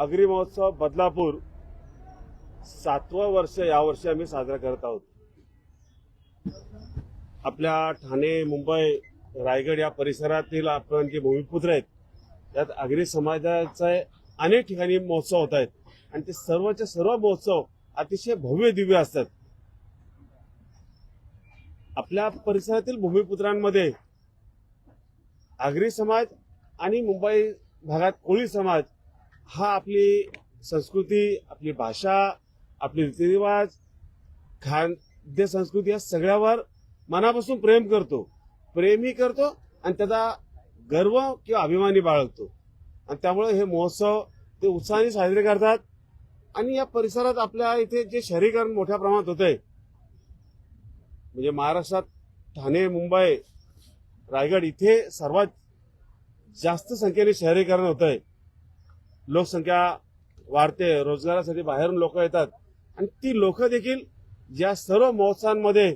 Agree महोत्सव बदलापूर. सातवं वर्ष यावर्षी आम्ही साजरा करत आहोत. आपल्या ठाणे मुंबई रायगड या परिसरातील आपण जे भूमिपुत्र आहेत त्यात आगरी समाजाचे अनेक ठिकाणी महोत्सव होत आहेत. आणि ते सर्वचे सर्व महोत्सव अतिशय भव्य दिव्य असतात. आपल्या परिसरातील भूमिपुत्रांमध्ये आगरी समाज आणि मुंबई भागात कोळी समाज हा आपली संस्कृती आपली भाषा आपले रीतिरिवाज खाद्य संस्कृती या सगळ्यावर मनापासून प्रेम करतो. प्रेमही करतो आणि त्याचा गर्व किंवा अभिमानी बाळगतो. आणि त्यामुळे हे महोत्सव ते उत्साहाने साजरे करतात. आणि या परिसरात आपल्या इथे जे शहरीकरण मोठ्या प्रमाणात होतंय म्हणजे महाराष्ट्रात ठाणे मुंबई रायगड इथे सर्वात जास्त संख्येने शहरीकरण होत आहे लोकसंख्या वाढते रोजगारासाठी बाहेरून लोक येतात. आणि ती लोक देखील या सर्व महोत्सवांमध्ये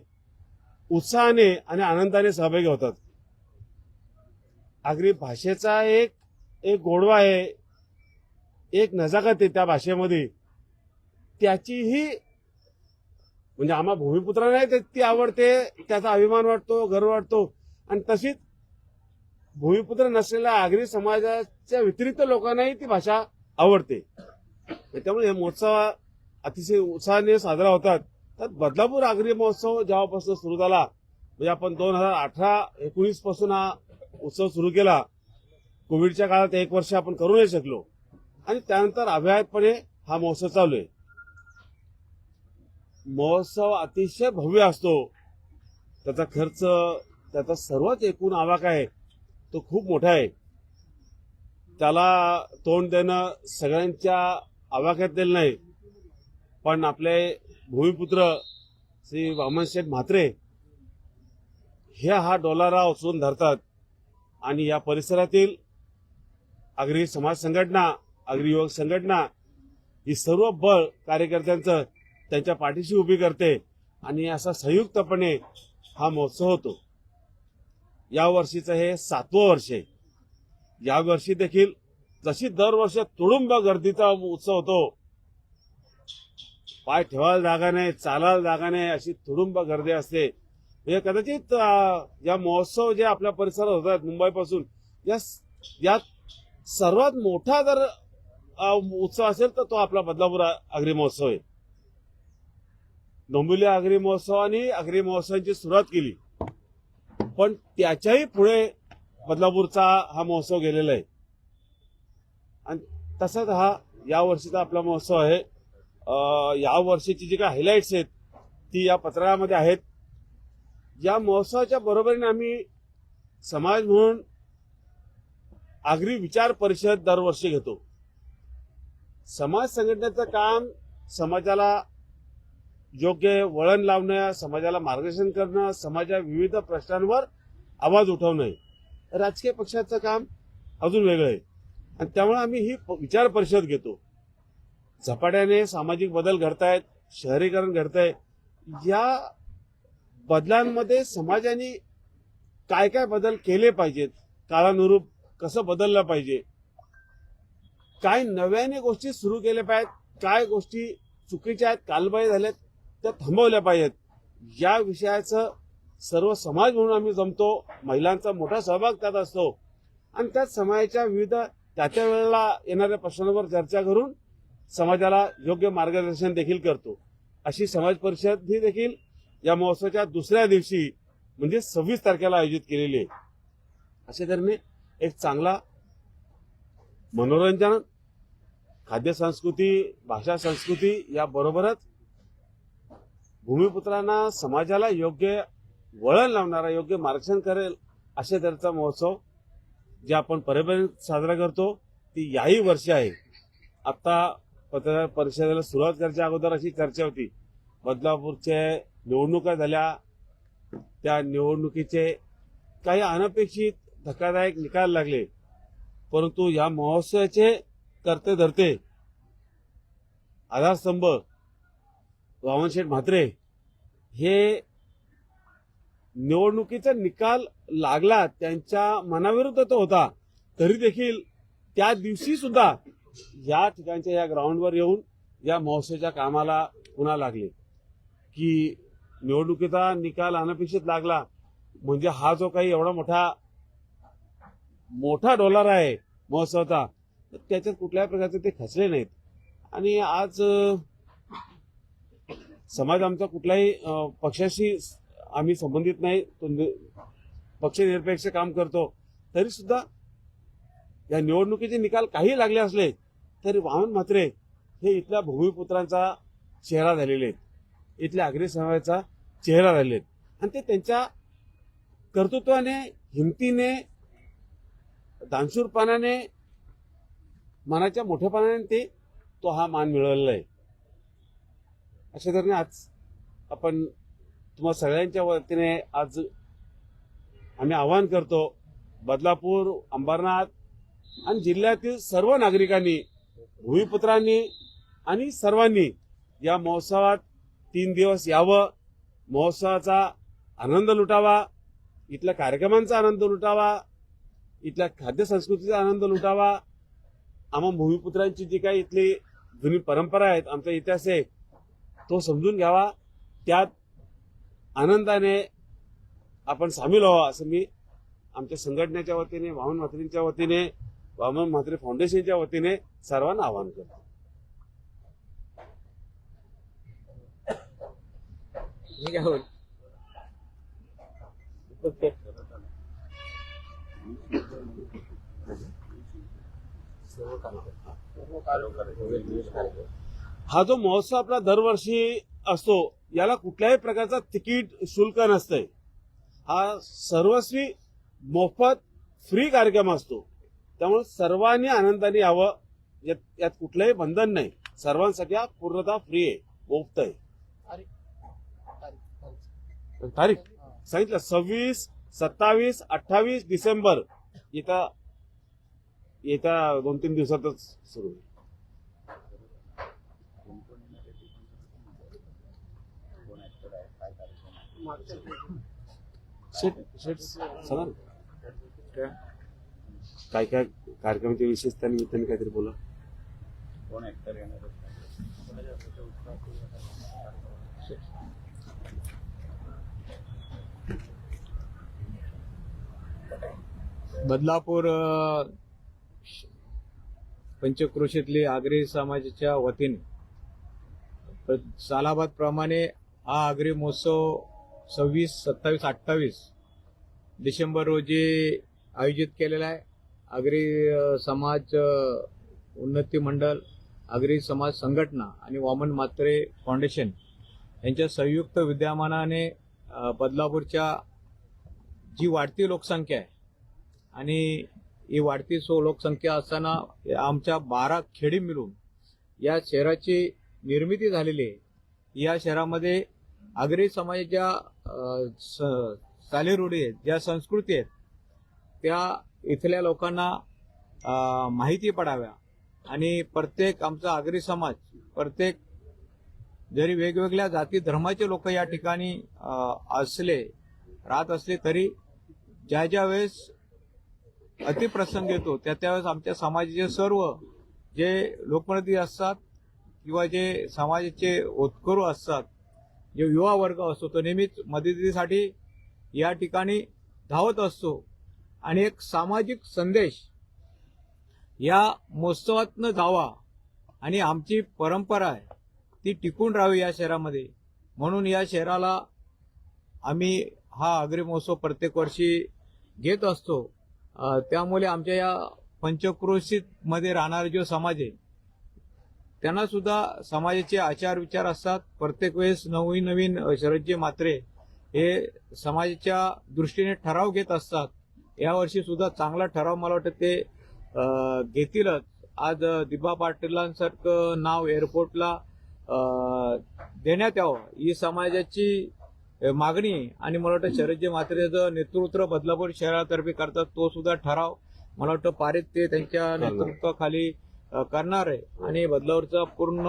उत्साहाने आणि आनंदाने सहभागी होतात. आगरी भाषेचा एक एक गोडवा आहे एक नजाकत आहे त्या भाषेमध्ये. त्याचीही म्हणजे आम्हा भूमिपुत्रांना नाही ती आवडते त्याचा अभिमान वाटतो गर्व वाटतो. आणि तशीच भूमिपुत्र नसलेल्या आगरी समाजाच्या व्यतिरिक्त लोकांनाही ती भाषा आवडते. त्यामुळे हे महोत्सव अतिशय उत्साहाने साजरा होतात. त्यात बदलापूर आगरी महोत्सव जेव्हापासून सुरू झाला म्हणजे आपण दोन हजार अठरा एकोणीसपासून हा उत्सव सुरू केला. कोविडच्या काळात एक वर्ष आपण करू नाही शकलो. आणि त्यानंतर अव्याहतपणे हा महोत्सव चालू आहे. महोत्सव अतिशय भव्य असतो. त्याचा खर्च त्याचा सर्वच एकूण आवाका आहे तो खूप मोठा आहे. त्याला तोंड देणं सगळ्यांच्या आवाक्यातील नाही. पण आपले भूमिपुत्र श्री वामन शेठ म्हात्रे हे हा डोलारा उचलून धरतात आणि या परिसरातील आगरी समाज संघटना आगरी युवक संघटना ही सर्व बळ कार्यकर्त्यांचं त्यांच्या पाठीशी उभी करते आणि असा संयुक्तपणे हा महोत्सव होतो. या वर्षीचं हे सातवं वर्ष आहे. या वर्षी देखील जशी दरवर्षी तुडुंब गर्दीचा उत्सव होतो पाय ठेवायला जागा नाही चालायला जागा नाही अशी तुडुंब गर्दी असते. हे कदाचित या महोत्सव जे आपल्या परिसरात होतात मुंबईपासून या यात सर्वात मोठा जर उत्सव असेल तर तो आपला बदलापूर आगरी महोत्सव आहे. डोंबिवली आगरी महोत्सवाने आगरी महोत्सवाची सुरुवात केली. पण त्याच्याही पुढे बदलापूरचा हा महोत्सव गेलेला आहे. आणि तसाच हा या वर्षीचा आपला महोत्सव आहे. या वर्षीची जी काही हायलाइट्स आहेत ती या पत्रामध्ये आहेत. या महोत्सवाच्या बरोबरीने आम्ही समाज म्हणून आगरी विचार परिषद दरवर्षी घेतो. समाज संघटनेचं काम समाजाला योग्य वळण लावणं समाजाला मार्गदर्शन करणं समाजाच्या विविध प्रश्नांवर आवाज उठवणं राजकीय पक्षाचं काम अजून वेगळं आहे. आणि त्यामुळे आम्ही ही प- विचार परिषद घेतो. झपाट्याने सामाजिक बदल घडतायत शहरीकरण घडतंय. या बदलांमध्ये समाजाने काय काय बदल केले पाहिजेत? काळानुरूप कसं बदललं पाहिजे? काय नव्याने गोष्टी सुरू केल्या पाहिजेत? काय गोष्टी चुकीच्या आहेत कालबाई झाल्यात त्या थांबवल्या पाहिजेत. या विषयाचं सर्व समाज म्हणून आम्ही जमतो महिलांचा मोठा सहभाग त्यात असतो. आणि त्यात समाजाच्या विविध त्या त्या वेळेला येणाऱ्या प्रश्नांवर चर्चा करून समाजाला योग्य मार्गदर्शन देखील करतो. अशी समाज परिषद ही देखील या महोत्सवाच्या दुसऱ्या दिवशी म्हणजे सव्वीस तारखेला आयोजित केलेली आहे. अशा तऱ्हेने एक चांगला मनोरंजन खाद्य संस्कृती भाषा संस्कृती याबरोबरच भूमिपुत्रांना समाजाला योग्य वळण लावणारा योग्य मार्गदर्शन करेल अशा त्याचा महोत्सव जे आपण परंपरेने साजरा करतो ती याही वर्षी आहे. आता पत्रकार परिषदेला सुरुवात करायच्या अगोदर अशी चर्चा होती. बदलापूरच्या निवडणुका झाल्या. त्या निवडणुकीचे काही अनपेक्षित धक्कादायक निकाल लागले. परंतु या महोत्सवाचे करते धरते आधारस्तंभ वामनशेठ म्हात्रे हे निवडणुकीचा निकाल लागला त्यांच्या मनाविरुद्ध तो होता. तरी देखील त्या दिवशी सुद्धा या ठिकाणच्या या ग्राउंडवर येऊन या महोत्सवाच्या कामाला पुन्हा लागले. की निवडणुकीचा निकाल अनपेक्षित लागला म्हणजे हा जो काही एवढा मोठा मोठा डॉलर आहे महोत्सवाचा तर त्याच्यात कुठल्याही प्रकारचे ते खचले नाहीत. आणि आज समाज आमचा कुठल्याही पक्षाशी आम्ही संबंधित नाही तो पक्षनिरपेक्ष काम करतो. तरी सुद्धा या निवडणुकीचे निकाल काही लागले असले तरी वामन म्हात्रे हे इथल्या भूमिपुत्रांचा चेहरा झालेले आहेत. इथल्या अग्निसमाजाचा समाजाचा चेहरा झालेले आहेत. आणि ते त्यांच्या कर्तृत्वाने हिमतीने दानशूरपणाने मनाच्या मोठेपणाने ते तो हा मान मिळवलेला आहे. अशा तऱ्हेने आज आपण तुम्हा सगळ्यांच्या वतीने आज आम्ही आवाहन करतो बदलापूर अंबरनाथ आणि जिल्ह्यातील सर्व नागरिकांनी भूमिपुत्रांनी आणि सर्वांनी या महोत्सवात तीन दिवस यावं महोत्सवाचा आनंद लुटावा इथल्या कार्यक्रमांचा आनंद लुटावा इथल्या खाद्य संस्कृतीचा आनंद लुटावा. आम्हा भूमिपुत्रांची जी काही इथली जुनी परंपरा आहेत आमचा इतिहास आहे तो समजून घ्यावा. त्यात आनंदाने आपण सामील व्हावं असं मी आमच्या संघटनेच्या वतीने वामन म्हात्रींच्या वतीने वामन म्हात्रे फाउंडेशनच्या वतीने सर्वांना आवाहन करतो. हा जो महोत्सव आपला दरवर्षी असतो याला कुठल्याही प्रकारचा तिकीट शुल्क नसतंय. हा सर्वस्वी मोफत फ्री कार्यक्रम असतो. त्यामुळे सर्वांनी आनंदाने यावं. यात यात कुठलंही बंधन नाही. सर्वांसाठी हा पूर्णतः फ्री आहे. मुफ्त आहे. तारीख. सांगितलं सव्वीस सत्तावीस अठ्ठावीस डिसेंबर. येत्या येत्या दोन तीन दिवसातच सुरू होईल. शेट शेट सांगा ना. काय काय कार्यक्रमाच्या विशेषता निमित्ताने काहीतरी बोला. कोण ऍक्टर येणार बदलापूर पंचक्रोशीतली आगरी समाजाच्या वतीने प्र- सालाबाद प्रमाणे हा आगरी महोत्सव सव्वीस सत्तावीस अठ्ठावीस डिसेंबर रोजी आयोजित केलेला आहे. आगरी समाज उन्नती मंडळ आगरी समाज संघटना आणि वामन मात्रे फाउंडेशन यांच्या संयुक्त विद्यमानाने बदलापूरच्या जी वाढती लोकसंख्या आहे आणि ही वाढती सो लोकसंख्या असताना आमच्या बारा खेडी मिळून या शहराची निर्मिती झालेली आहे. या शहरामध्ये आगरी समाजाच्या चालीरूढी आहेत ज्या संस्कृती आहेत त्या इथल्या लोकांना माहिती पडाव्या. आणि प्रत्येक आमचा आगरी समाज प्रत्येक जरी वेगवेगळ्या जाती धर्माचे लोक या ठिकाणी असले राहत असले तरी ज्या ज्या वेळेस अतिप्रसंग येतो त्या त्यावेळेस आमच्या समाजाचे सर्व जे लोकप्रतिनिधी असतात किंवा जे समाजाचे होतकरू असतात जो युवा वर्ग असतो तो नेहमीच मदतीसाठी या ठिकाणी धावत असतो. आणि एक सामाजिक संदेश या महोत्सवातनं जावा आणि आमची परंपरा आहे ती टिकून राहावी या शहरामध्ये. म्हणून या शहराला आम्ही हा आगरी महोत्सव प्रत्येक वर्षी घेत असतो. त्यामुळे आमच्या या पंचक्रोशीत मध्ये राहणारा जो समाज आहे त्यांना सुद्धा समाजाचे आचार विचार असतात. प्रत्येक वेळेस नवीन नवीन शरदजी मात्रे हे समाजाच्या दृष्टीने ठराव घेत असतात. यावर्षी सुद्धा चांगला ठराव मला वाटतं ते घेतीलच. आज दिबा पाटीलांसारखं नाव एअरपोर्टला देण्यात यावं ही समाजाची मागणी. आणि मला वाटतं शरदजी म्हात्रेचं नेतृत्व बदलापूर शहरातर्फे करतात तो सुद्धा ठराव मला वाटतं पारित ते त्यांच्या नेतृत्वाखाली करणार आहे. आणि बदलापूरचा पूर्ण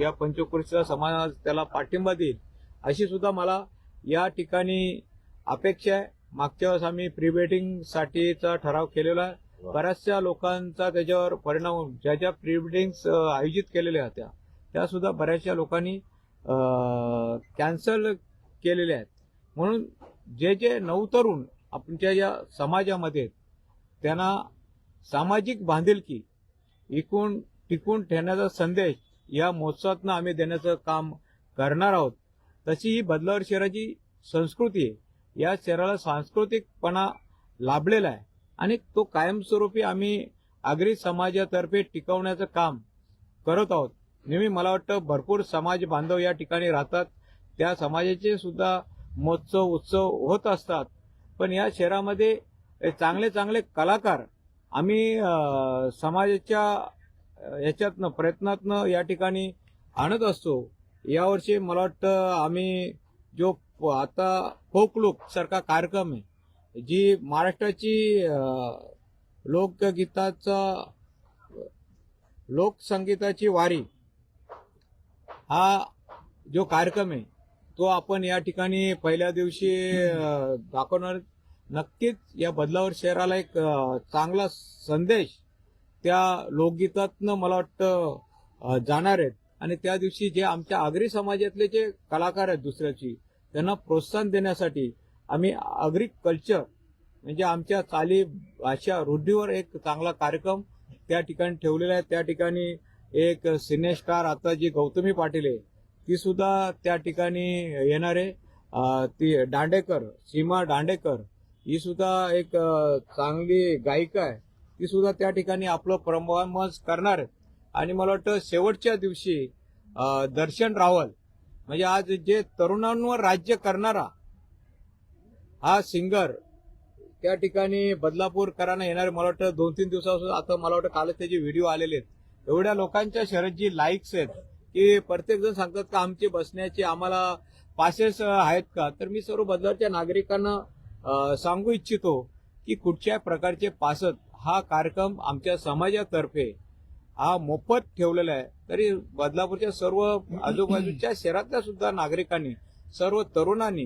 या पंचक्रोशीचा समाज त्याला पाठिंबा देईल अशी सुद्धा मला या ठिकाणी अपेक्षा आहे. मागच्या वेळेस आम्ही प्री वेडिंग साठीचा ठराव केलेला आहे. बऱ्याचशा लोकांचा त्याच्यावर परिणाम होऊन ज्या ज्या प्री वेडिंग्स आयोजित केलेल्या होत्या त्या सुद्धा बऱ्याचशा लोकांनी कॅन्सल केलेल्या आहेत. म्हणून जे जे नवतरुण आमच्या या समाजामध्ये त्यांना सामाजिक बांधिलकी एकूण टिकून ठेवण्याचा संदेश या महोत्सवातनं आम्ही देण्याचं काम करणार आहोत. तशी ही बदलावर शहराची संस्कृती आहे. या शहराला सांस्कृतिकपणा लाभलेला आहे आणि तो कायमस्वरूपी आम्ही आगरी समाजातर्फे टिकवण्याचं काम करत आहोत. नेहमी मला वाटतं भरपूर समाज बांधव या ठिकाणी राहतात. त्या समाजाचे सुद्धा महोत्सव उत्सव होत असतात. पण या शहरामध्ये चांगले चांगले कलाकार आम्ही समाजाच्या अं, याच्यातनं प्रयत्नातनं या ठिकाणी आणत असतो. यावर्षी मला वाटतं आम्ही जो आता फोकलुक सारखा कार्यक्रम आहे जी महाराष्ट्राची लोकगीताचा लोकसंगीताची वारी हा जो कार्यक्रम आहे तो आपण या ठिकाणी पहिल्या दिवशी दाखवणार नक्कीच या बदलावर शहराला एक चांगला संदेश त्या लोकगीतातनं मला वाटतं जाणार आहेत. आणि त्या दिवशी जे आमच्या आगरी समाजातले जे कलाकार आहेत दुसऱ्याची त्यांना प्रोत्साहन देण्यासाठी आम्ही आगरी कल्चर म्हणजे आमच्या चाली भाषा रूढीवर एक चांगला कार्यक्रम त्या ठिकाणी ठेवलेला आहे. त्या ठिकाणी एक सिनेस्टार आता जी गौतमी पाटील आहे ती सुद्धा त्या ठिकाणी येणार आहे. ती दांडेकर सीमा दांडेकर ही सुद्धा एक चांगली गायिका आहे. ती सुद्धा त्या ठिकाणी आपलं परफॉर्मन्स करणार आहे. आणि मला वाटतं शेवटच्या दिवशी दर्शन रावल म्हणजे आज जे तरुणांवर राज्य करणारा हा सिंगर त्या ठिकाणी बदलापूरकरांना येणारे मला वाटतं दोन तीन दिवसापासून. आता मला वाटतं कालच त्याचे व्हिडिओ आलेले आहेत. एवढ्या लोकांच्या शहरात जी लाईक्स आहेत की प्रत्येक जण सांगतात का आमची बसण्याची आम्हाला पासेस आहेत का? तर मी सर्व बदलाच्या नागरिकांना सांगू इच्छितो की कुठच्या प्रकारचे पासत हा कार्यक्रम आमच्या समाजातर्फे हा मोफत ठेवलेला आहे. तरी बदलापूरच्या सर्व आजूबाजूच्या शहरातल्या सुद्धा नागरिकांनी सर्व तरुणांनी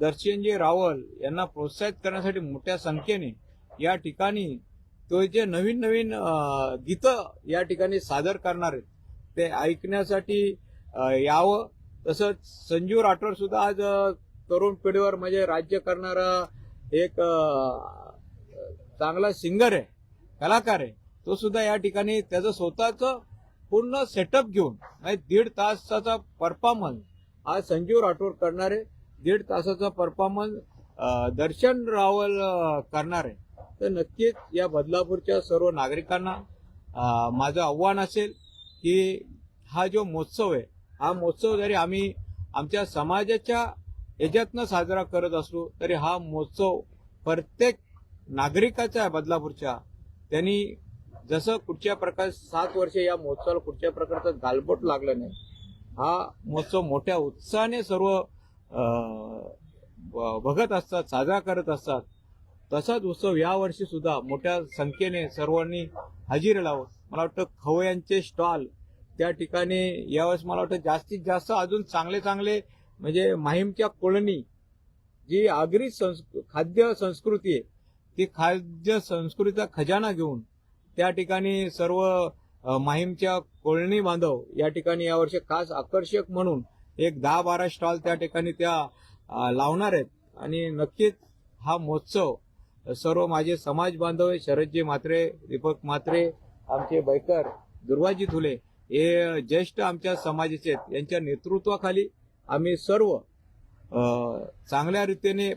दर्शनजी रावल यांना प्रोत्साहित करण्यासाठी मोठ्या संख्येने या ठिकाणी तो जे नवीन नवीन गीतं या ठिकाणी सादर करणार आहेत ते ऐकण्यासाठी यावं. तसंच संजीव राठोड सुद्धा आज तरुण पिढीवर म्हणजे राज्य करणारा एक चांगला सिंगर आहे कलाकार आहे तो सुद्धा या ठिकाणी त्याचं स्वतःच पूर्ण सेटअप घेऊन म्हणजे दीड तासाचा परफॉर्मन्स आज संजीव राठोड करणार आहे दीड तासाचा परफॉर्मन्स दर्शन रावल करणार. आहे तर नक्कीच या बदलापूरच्या सर्व नागरिकांना माझं आव्हान असेल की हा जो महोत्सव आहे हा महोत्सव जरी आम्ही आमच्या समाजाच्या याच्यातनं साजरा करत असलो तरी हा महोत्सव प्रत्येक नागरिकाचा आहे बदलापूरच्या त्यांनी जसं कुठच्या प्रकार सात वर्ष या महोत्सवाला कुठच्या प्रकारचं गालबोट लागलं नाही हा महोत्सव मोठ्या उत्साहाने सर्व ब- बघत असतात साजरा करत असतात. तसाच उत्सव यावर्षी सुद्धा मोठ्या संख्येने सर्वांनी हजेरी लावत मला वाटतं खवयांचे स्टॉल त्या ठिकाणी यावेळेस मला वाटतं जास्तीत जास्त अजून चांगले चांगले म्हणजे माहीमच्या कोळणी जी आगरी संस् खाद्य संस्कृती आहे ती खाद्य संस्कृतीचा खजाना घेऊन त्या ठिकाणी सर्व माहीमच्या कोळणी बांधव या ठिकाणी यावर्षी खास आकर्षक म्हणून एक दहा बारा स्टॉल त्या ठिकाणी त्या लावणार आहेत. आणि नक्कीच हा महोत्सव सर्व माझे समाज बांधव शरदजी म्हात्रे दीपक म्हात्रे आमचे बैकर दुर्वाजी धुले हे ज्येष्ठ आमच्या समाजाचे आहेत. यांच्या नेतृत्वाखाली आम्ही सर्व चांगल्या रीतीने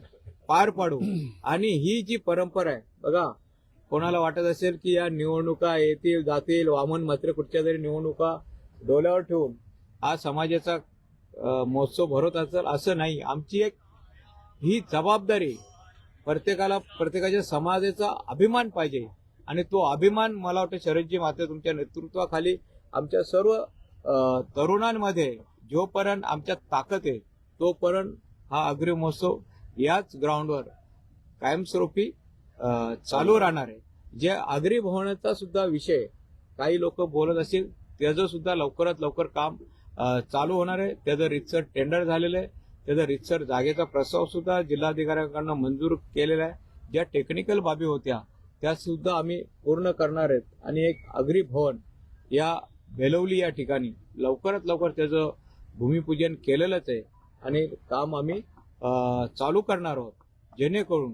पार पाडू. आणि ही जी परंपरा आहे बघा कोणाला वाटत असेल की या निवडणुका येतील जातील वामन मात्र कुठच्या तरी निवडणुका डोल्यावर ठेवून हा समाजाचा महोत्सव भरवत असेल असं नाही. आमची एक ही जबाबदारी प्रत्येकाला प्रत्येकाच्या समाजाचा अभिमान पाहिजे. आणि तो अभिमान मला वाटतं शरदजी माते तुमच्या नेतृत्वाखाली आमच्या सर्व तरुणांमध्ये जोपर्यंत आमच्यात ताकद आहे तोपर्यंत हा अग्री महोत्सव याच ग्राउंडवर कायमस्वरूपी चालू राहणार आहे. जे आगरी भवनाचा सुद्धा विषय काही लोक बोलत असतील त्याचं सुद्धा लवकरात लवकर काम चालू होणार आहे. त्याचं रितसर टेंडर झालेलं आहे. त्याचा रितसर जागेचा प्रस्ताव सुद्धा जिल्हाधिकाऱ्यांकडनं मंजूर केलेला आहे. ज्या टेक्निकल बाबी होत्या त्या सुद्धा आम्ही पूर्ण करणार आहेत. आणि एक अग्री भवन या बेलवली या ठिकाणी लवकरात लवकर त्याचं भूमिपूजन केलेलंच आहे. आणि काम आम्ही चालू करणार आहोत. जेणेकरून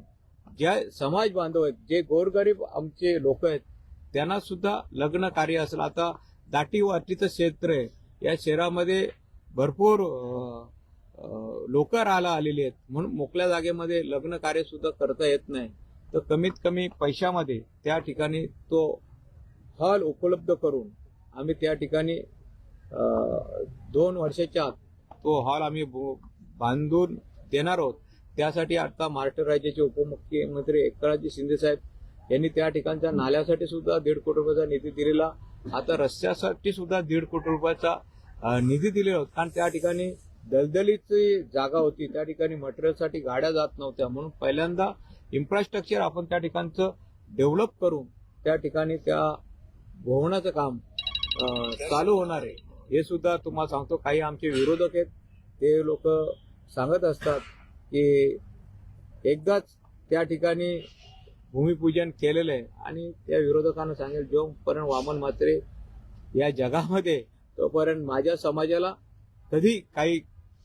ज्या समाज बांधव आहेत जे गोरगरीब आमचे लोक आहेत त्यांना सुद्धा लग्न कार्य असेल. आता दाटी वाटीचं क्षेत्र आहे. या शहरामध्ये भरपूर लोक राहायला आलेली आहेत. म्हणून मोकळ्या जागेमध्ये लग्न कार्य सुद्धा करता येत नाही. तर कमीत कमी पैशामध्ये त्या ठिकाणी तो हॉल उपलब्ध करून आम्ही त्या ठिकाणी दोन वर्षाच्या आत तो हॉल आम्ही बांधून देणार आहोत. त्यासाठी आता महाराष्ट्र राज्याचे उपमुख्यमंत्री एकनाथजी शिंदे साहेब यांनी त्या ठिकाणच्या नाल्यासाठी सुद्धा दीड कोटी रुपयाचा निधी दिलेला. आता रस्त्यासाठी सुद्धा दीड कोटी रुपयाचा निधी दिलेला होता. कारण त्या ठिकाणी दलदलीची जागा होती. त्या ठिकाणी मटेरियलसाठी गाड्या जात नव्हत्या. म्हणून पहिल्यांदा इन्फ्रास्ट्रक्चर आपण त्या ठिकाणचं डेव्हलप करून त्या ठिकाणी त्या भवनाचं काम चालू होणार आहे. हे सुद्धा तुम्हाला सांगतो काही आमचे विरोधक आहेत ते लोक सांगत असतात की एकदाच त्या ठिकाणी भूमिपूजन केलेलं आहे आणि त्या विरोधकांना सांगेल जोपर्यंत वामन म्हात्रे या जगामध्ये तोपर्यंत माझ्या समाजाला कधी काही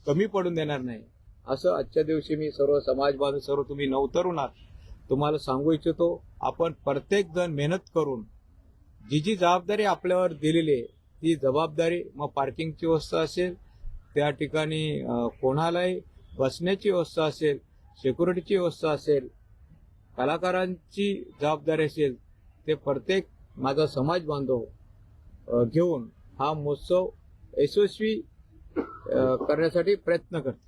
कमी पडून देणार नाही. असं आजच्या दिवशी मी सर्व समाज बांधव सर्व तुम्ही नवतरुण आहात तुम्हाला सांगू इच्छितो आपण प्रत्येक जण मेहनत करून जी जी जबाबदारी आपल्यावर दिलेली आहे ती जबाबदारी मग पार्किंगची व्यवस्था असेल त्या ठिकाणी कोणालाही बसण्याची व्यवस्था असेल सिक्युरिटीची व्यवस्था असेल कलाकारांची जबाबदारी असेल ते प्रत्येक माझा समाज बांधव घेऊन हा महोत्सव यशस्वी करण्यासाठी प्रयत्न करते